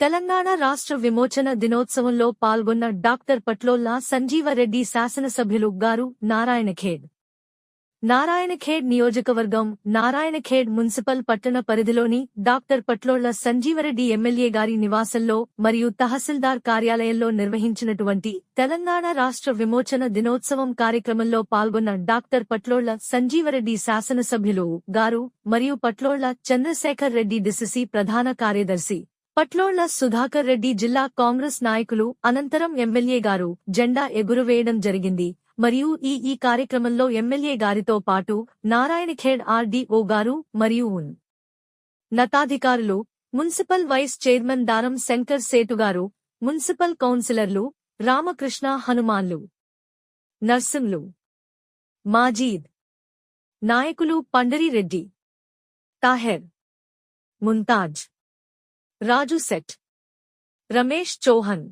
తెలంగాణ రాష్ట్ర విమోచన దినోత్సవంలో పాల్గొన్న డాక్టర్ పట్లోల్లా సంజీవరెడ్డి శాసనసభ్యులు గారు నారాయణఖేడ్. నారాయణఖేడ్ నియోజకవర్గం నారాయణఖేడ్ మున్సిపల్ పట్టణ పరిధిలోని డాక్టర్ పట్లోళ్ళ సంజీవరెడ్డి ఎమ్మెల్యే గారి నివాసంలో మరియు తహసీల్దార్ కార్యాలయంలో నిర్వహించినటువంటి తెలంగాణ రాష్ట్ర విమోచన దినోత్సవం కార్యక్రమంలో పాల్గొన్న డాక్టర్ పట్లోళ్ళ సంజీవరెడ్డి శాసనసభ్యులు గారు మరియు పట్లోళ్ళ చంద్రశేఖర్ రెడ్డి డిసిసి ప్రధాన కార్యదర్శి పట్లోళ్ళ సుధాకర్ రెడ్డి జిల్లా కాంగ్రెస్ నాయకులు అనంతరం ఎమ్మెల్యే గారు జెండా ఎగురవేయడం జరిగింది. మరియు ఈ ఈ కార్యక్రమంలో ఎమ్మెల్యే గారితో పాటు నారాయణఖేడ్ ఆర్డీఓ గారు మరియు ఉన్. నతాధికారులు మున్సిపల్ వైస్ చైర్మన్ దారం శంకర్ సేటు గారు మున్సిపల్ కౌన్సిలర్లు రామకృష్ణ హనుమాన్లు నర్సింలు మాజీద్ నాయకులు పండరిరెడ్డి తాహెర్ ముంతాజ్ రాజు సెట్ రమేష్ చౌహన్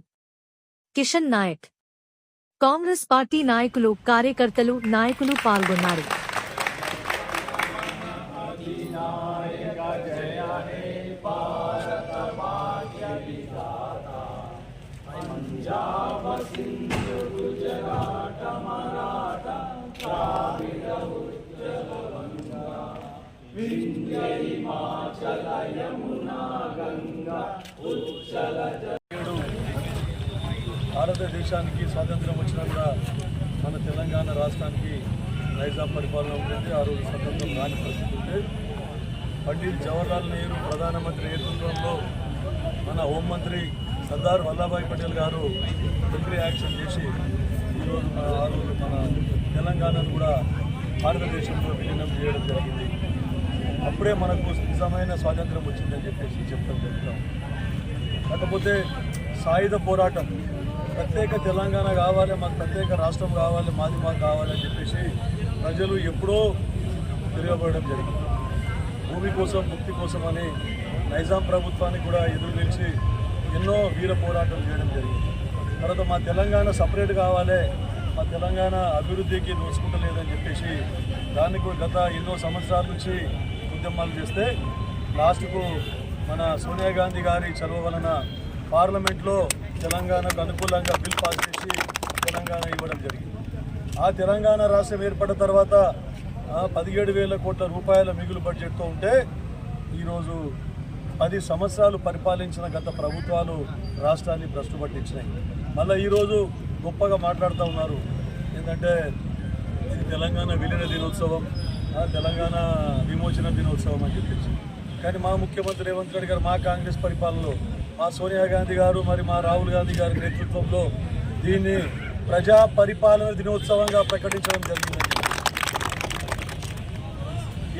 కిషన్ నాయక్ కాంగ్రెస్ పార్టీ నాయకులు కార్యకర్తలు నాయకులు పాల్గొన్నారు భారతదేశానికి స్వాతంత్రం వచ్చినా కూడా మన తెలంగాణ రాష్ట్రానికి నైజాం పరిపాలన ఉంటుంది ఆ రోజు స్వతంత్రం రాని పరిస్థితి ఉంటే. పండిత్ జవహర్లాల్ నెహ్రూ ప్రధానమంత్రి నేతృత్వంలో మన హోంమంత్రి సర్దార్ వల్లభాయ్ పటేల్ గారు మిలిటరీ యాక్షన్ చేసి ఈరోజు మన ఆ రోజు మన తెలంగాణను కూడా భారతదేశంలో విలీనం చేయడం జరిగింది. అప్పుడే మనకు నిజమైన స్వాతంత్రం వచ్చిందని చెప్పేసి చెప్పడం జరుగుతాం కాకపోతే సాయుధ పోరాటం ప్రత్యేక తెలంగాణ కావాలి మాకు ప్రత్యేక రాష్ట్రం కావాలి మాది మాకు కావాలి అని చెప్పేసి ప్రజలు ఎప్పుడో తిరగబడడం జరిగింది. భూమి కోసం ముక్తి కోసం అని నైజాం ప్రభుత్వాన్ని కూడా ఎదురు నిలిచి ఎన్నో వీర పోరాటం చేయడం జరిగింది. తర్వాత మా తెలంగాణ సపరేట్ కావాలి మా తెలంగాణ అభివృద్ధికి నోచుకుంటలేదని చెప్పేసి దానికి గత ఎన్నో సంవత్సరాల నుంచి ఉద్యమాలు చేస్తే లాస్ట్కు మన సోనియా గాంధీ గారి చొరవ వలన పార్లమెంట్లో తెలంగాణకు అనుకూలంగా బిల్ పాస్ చేసి తెలంగాణ ఇవ్వడం జరిగింది. ఆ తెలంగాణ రాష్ట్రం ఏర్పడిన తర్వాత పదిహేడు వేల కోట్ల రూపాయల మిగులు బడ్జెట్తో ఉంటే ఈరోజు పది సంవత్సరాలు పరిపాలించిన గత ప్రభుత్వాలు రాష్ట్రాన్ని భ్రష్టు పట్టించినాయి. మళ్ళీ ఈరోజు గొప్పగా మాట్లాడుతూ ఉన్నారు. ఏంటంటే తెలంగాణ విలీన దినోత్సవం. తెలంగాణ విమోచన దినోత్సవం అని చెప్పేసి. కానీ మా ముఖ్యమంత్రి రేవంత్ రెడ్డి గారు మా కాంగ్రెస్ పరిపాలనలో మా సోనియా గాంధీ గారు మరి మా రాహుల్ గాంధీ గారి నేతృత్వంలో దీన్ని ప్రజా పరిపాలన దినోత్సవంగా ప్రకటించడం జరిగిందని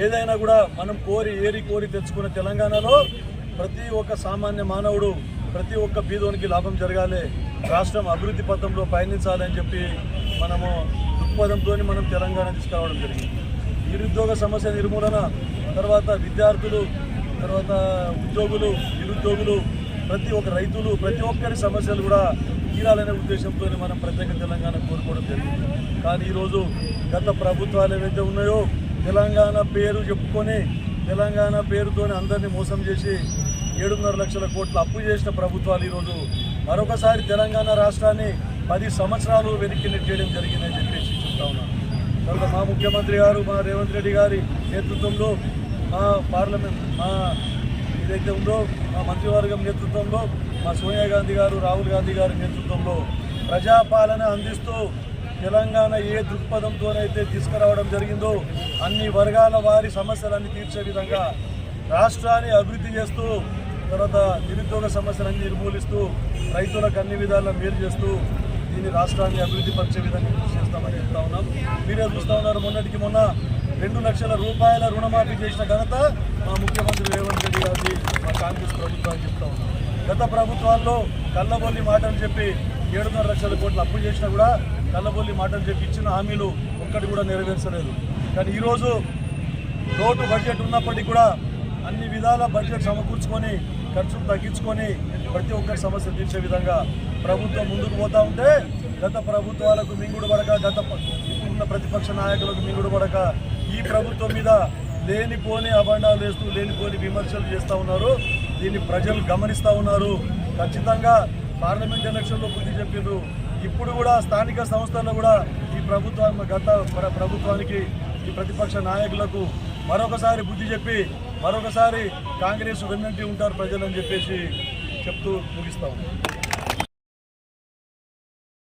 ఏదైనా కూడా మనం కోరి ఏరి కోరి తెచ్చుకున్న తెలంగాణలో ప్రతి ఒక్క సామాన్య మానవుడు ప్రతి ఒక్క బీదోనికి లాభం జరగాలి రాష్ట్రం అభివృద్ధి పథంలో పయనించాలని చెప్పి మనము దృక్పథంతో మనం తెలంగాణ తీసుకురావడం జరిగింది. నిరుద్యోగ సమస్య నిర్మూలన తర్వాత విద్యార్థులు తర్వాత ఉద్యోగులు నిరుద్యోగులు ప్రతి ఒక్క రైతులు ప్రతి ఒక్కరి సమస్యలు కూడా తీరాలనే ఉద్దేశంతో మనం ప్రత్యేక తెలంగాణ కోరుకోవడం జరిగింది. కానీ ఈరోజు గత ప్రభుత్వాలు ఏవైతే ఉన్నాయో తెలంగాణ పేరు చెప్పుకొని తెలంగాణ పేరుతోనే అందరినీ మోసం చేసి ఏడున్నర లక్షల కోట్లు అప్పు చేసిన ప్రభుత్వాలు ఈరోజు మరొకసారి తెలంగాణ రాష్ట్రాన్ని పది సంవత్సరాలు వెనక్కి నెట్టేయడం జరిగిందని చెప్పేసి చెప్తా ఉన్నాను తర్వాత మా ముఖ్యమంత్రి గారు మా రేవంత్ రెడ్డి గారి నేతృత్వంలో మా పార్లమెంట్ మా ఏదైతే ఉందో మా మంత్రివర్గం నేతృత్వంలో మా సోనియా గాంధీ గారు రాహుల్ గాంధీ గారి నేతృత్వంలో ప్రజాపాలన అందిస్తూ తెలంగాణ ఏ దృక్పథంతోనైతే తీసుకురావడం జరిగిందో అన్ని వర్గాల వారి సమస్యలన్నీ తీర్చే విధంగా రాష్ట్రాన్ని అభివృద్ధి చేస్తూ తర్వాత నిరుద్యోగ సమస్యలన్నీ నిర్మూలిస్తూ రైతులకు అన్ని విధాలా మేలు చేస్తూ దీన్ని రాష్ట్రాన్ని అభివృద్ధి పరిచే విధంగా కృషి చేస్తామని చెప్తా ఉన్నాం. మీరే చూస్తూ ఉన్నారు. మొన్నటికి మొన్న రెండు లక్షల రూపాయల రుణమాఫీ చేసిన ఘనత మా ముఖ్యమంత్రి రేవంత్ రెడ్డి గారిది మా కాంగ్రెస్ ప్రభుత్వాన్ని చెప్తా ఉన్నాం. గత ప్రభుత్వాల్లో కళ్ళబొల్లి మాటలు చెప్పి ఏడున్నర లక్షల కోట్లు అప్పు చేసినా కూడా కళ్ళబొల్లి మాటలు చెప్పి ఇచ్చిన హామీలు ఒక్కటి కూడా నెరవేర్చలేదు. కానీ ఈరోజు లోటు బడ్జెట్ ఉన్నప్పటికీ కూడా అన్ని విధాల బడ్జెట్ సమకూర్చుకొని ఖర్చులు తగ్గించుకొని ప్రతి ఒక్కరి సమస్య తీర్చే విధంగా ప్రభుత్వం ముందుకు పోతా ఉంటే గత ప్రభుత్వాలకు మింగుడు పడక గత ఉన్న ఇప్పుడున్న ప్రతిపక్ష నాయకులకు మింగుడు పడక ఈ ప్రభుత్వం మీద లేనిపోని అబండాలు వేస్తూ లేనిపోని విమర్శలు చేస్తూ ఉన్నారు. దీన్ని ప్రజలు గమనిస్తూ ఉన్నారు. ఖచ్చితంగా పార్లమెంట్ ఎలక్షన్లో బుద్ధి చెప్పిండ్రు. ఇప్పుడు కూడా స్థానిక సంస్థల్లో కూడా ఈ ప్రభుత్వం గత ప్రభుత్వానికి ఈ ప్రతిపక్ష నాయకులకు మరొకసారి బుద్ధి చెప్పి మరొకసారి కాంగ్రెస్ వెన్నంటి ఉంటారు ప్రజలని చెప్పేసి చెప్తూ ముగిస్తాము